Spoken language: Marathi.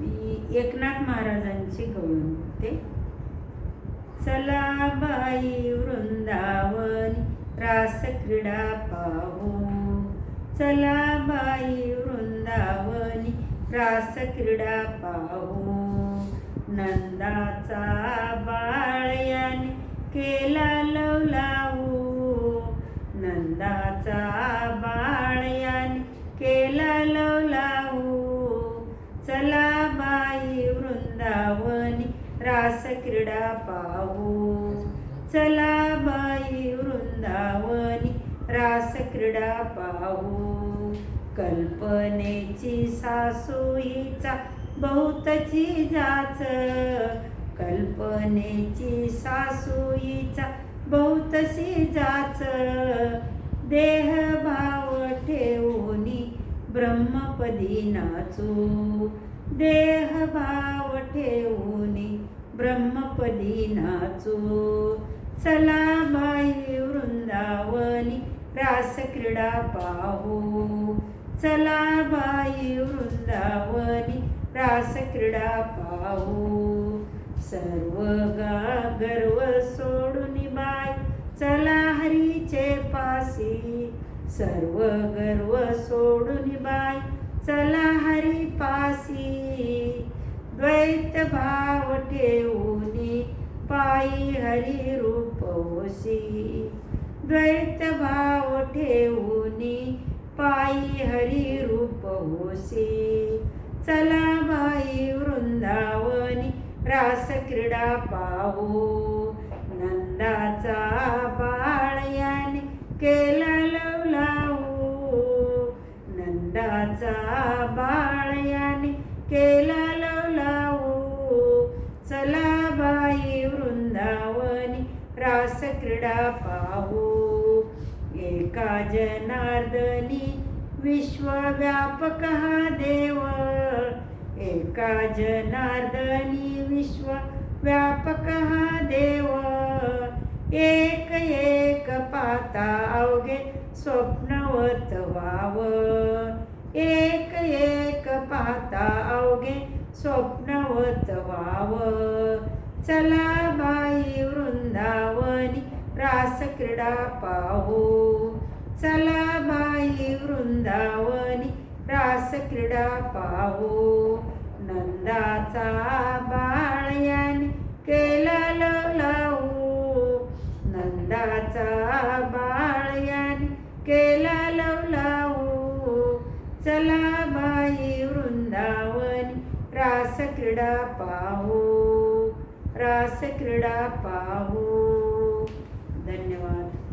मी एकनाथ महाराजांची गवळण होते. चला बाई वृंदावनी रास क्रीडा पाहू. चला बाई वृंदावनी रास क्रीडा पाहू. नंदाचा बाळयाने केला लवलाऊ नंदाचा रास क्रीडा पाहू. चला बाई वृंदावनी रास क्रीडा पाहू. कल्पनेची सासूईचा बहुतची जाच. कल्पनेची सासूईचा बहुतशी जाच. देह ब्रह्मपदी नाचू देह भाव ठेवूनी ब्रह्मपदी नाचू चला बाई वृंदावनी रास क्रीडा पाहू. चला बाई वृंदावनी रास क्रीडा पाहू. सर्व गा गर्व सोडून बाई चला हरीचे पासी. सर्व गर्व सोडून बाय चला हरी पासी द्वैत भाव ठेवूनी पायी हरी रूपवसी द्वैत भाव ठेवूनी पायी हरी रूपवसी चला बाई वृंदावनी रास क्रीडा पाहू. नंदाचा केला लवलाऊ चला बाई वृंदावनी रास क्रीडा पाहू. एका जनार्दनी विश्वव्यापक हा देव. एका जनार्दनी विश्वव्यापक हा देव. एक एक पाता अवघे स्वप्नवत वाव एक एक पाहता अवघे स्वप्नवत व्हाव चला बाई वृंदावनी रास क्रीडा पाहो. चला बाई वृंदावनी रास क्रीडा पाहो. नंदाचा बाळयाने केला लवलाऊ नंदाचा बाळयाने केला लवलाऊ चला बाई वृंदावन रास क्रीडा पाहो रास क्रीडा पाहो. धन्यवाद.